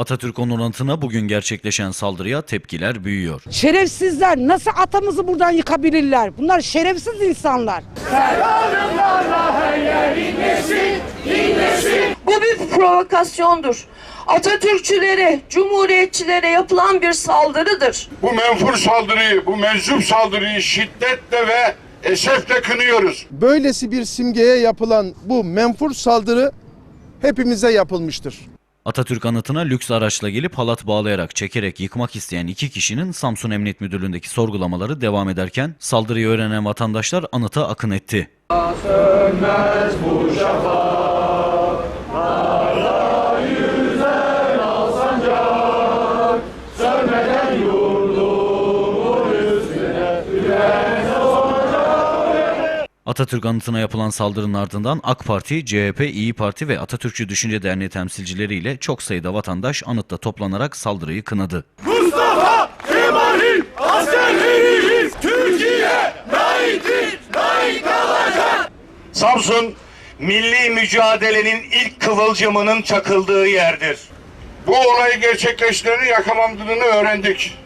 Atatürk onur anıtına bugün gerçekleşen saldırıya tepkiler büyüyor. Şerefsizler nasıl atamızı buradan yıkabilirler? Bunlar şerefsiz insanlar. Bu bir provokasyondur. Atatürkçülere, cumhuriyetçilere yapılan bir saldırıdır. Bu menfur saldırıyı, bu menzup saldırıyı şiddetle ve esefle kınıyoruz. böylesi bir simgeye yapılan bu menfur saldırı hepimize yapılmıştır. Atatürk anıtına lüks araçla gelip halat bağlayarak çekerek yıkmak isteyen iki kişinin Samsun Emniyet Müdürlüğü'ndeki sorgulamaları devam ederken saldırıyı öğrenen vatandaşlar anıta akın etti. Atatürk anıtına yapılan saldırının ardından AK Parti, CHP, İyi Parti ve Atatürkçü Düşünce Derneği temsilcileriyle çok sayıda vatandaş anıtta toplanarak saldırıyı kınadı. Samsun milli mücadelenin ilk kıvılcımının çakıldığı yerdir. Bu olayı gerçekleştireni yakalandığını öğrendik.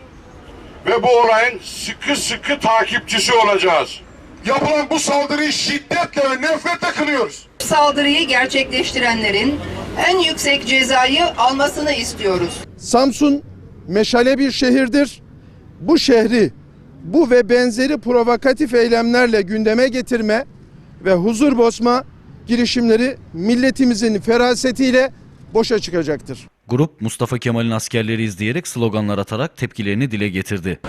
Ve bu olayın sıkı sıkı takipçisi olacağız. Yapılan bu saldırıyı şiddetle ve nefretle kınıyoruz. Saldırıyı gerçekleştirenlerin en yüksek cezayı almasını istiyoruz. Samsun meşale bir şehirdir. Bu şehri bu ve benzeri provokatif eylemlerle gündeme getirme ve huzur bozma girişimleri milletimizin ferasetiyle boşa çıkacaktır. Grup Mustafa Kemal'in askerleri izleyerek sloganlar atarak tepkilerini dile getirdi.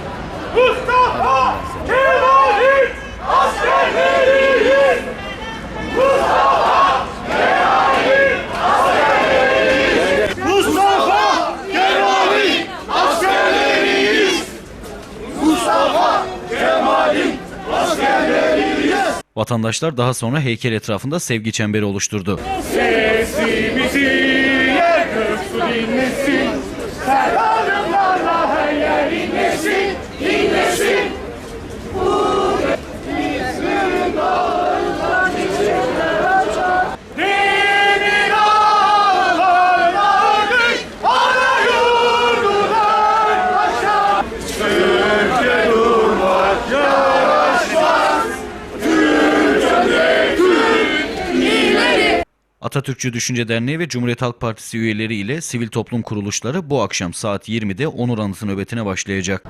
Vatandaşlar daha sonra heykel etrafında sevgi çemberi oluşturdu. Atatürkçü Düşünce Derneği ve Cumhuriyet Halk Partisi üyeleri ile sivil toplum kuruluşları bu akşam saat 20'de Onur Anıtı nöbetine başlayacak.